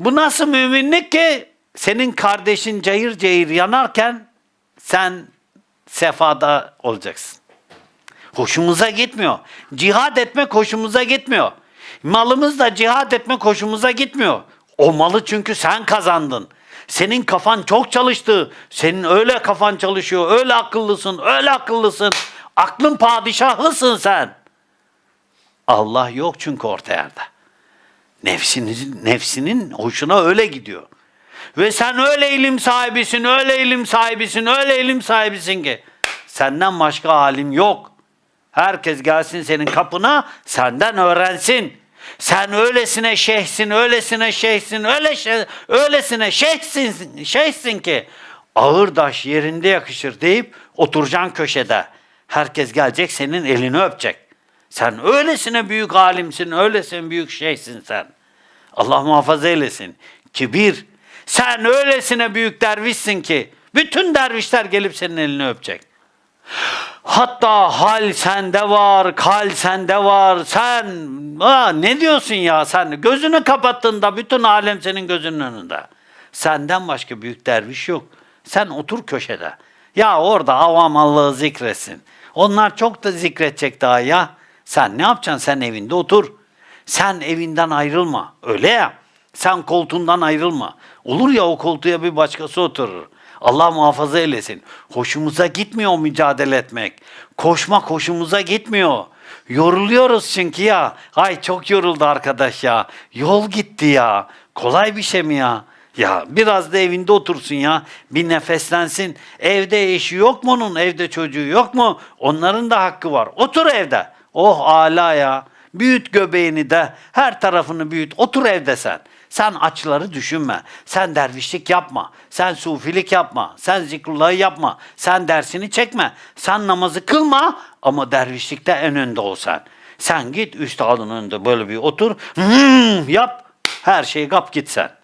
Bu nasıl müminlik ki senin kardeşin cayır cayır yanarken sen sefada olacaksın. Hoşumuza gitmiyor. Cihad etmek hoşumuza gitmiyor. Malımızla cihad etmek hoşumuza gitmiyor. O malı çünkü sen kazandın. Senin kafan çok çalıştı. Senin öyle kafan çalışıyor. Öyle akıllısın. Öyle akıllısın. Aklın padişahısın sen. Allah yok çünkü orta yerde. Nefsinin, nefsinin hoşuna öyle gidiyor. Ve sen öyle ilim sahibisin, öyle ilim sahibisin, öyle ilim sahibisin ki senden başka alim yok. Herkes gelsin senin kapına, senden öğrensin. Sen öylesine şeyhsin, öylesine şeyhsin, öyle şey, öylesine şeyhsin, şeyhsin ki ağır daş yerinde yakışır deyip oturacaksın köşede. Herkes gelecek senin elini öpecek. Sen öylesine büyük alimsin, öylesine büyük şeysin sen. Allah muhafaza eylesin. Kibir. Sen öylesine büyük dervişsin ki bütün dervişler gelip senin elini öpecek. Hatta hal sende var, kal sende var. Sen aa, ne diyorsun ya sen? Gözünü kapattığında bütün alem senin gözünün önünde. Senden başka büyük derviş yok. Sen otur köşede. Ya orada avam Allah'ı zikretsin. Onlar çok da zikredecek daha ya. Sen ne yapacaksın? Sen evinde otur. Sen evinden ayrılma. Öyle ya. Sen koltuğundan ayrılma. Olur ya o koltuğa bir başkası oturur. Allah muhafaza eylesin. Hoşumuza gitmiyor mücadele etmek. Koşmak hoşumuza gitmiyor. Yoruluyoruz çünkü ya. Ay çok yoruldu arkadaş ya. Yol gitti ya. Kolay bir şey mi ya? Ya biraz da evinde otursun ya. Bir nefeslensin. Evde eşi yok mu onun? Evde çocuğu yok mu? Onların da hakkı var. Otur evde. Oh ala ya. Büyüt göbeğini de her tarafını büyüt. Otur evde sen. Sen açları düşünme. Sen dervişlik yapma. Sen sufilik yapma. Sen zikrullahı yapma. Sen dersini çekme. Sen namazı kılma ama dervişlikte en önde ol sen. Sen git üstadın önünde böyle bir otur. Hmm, yap. Her şeyi kap git sen.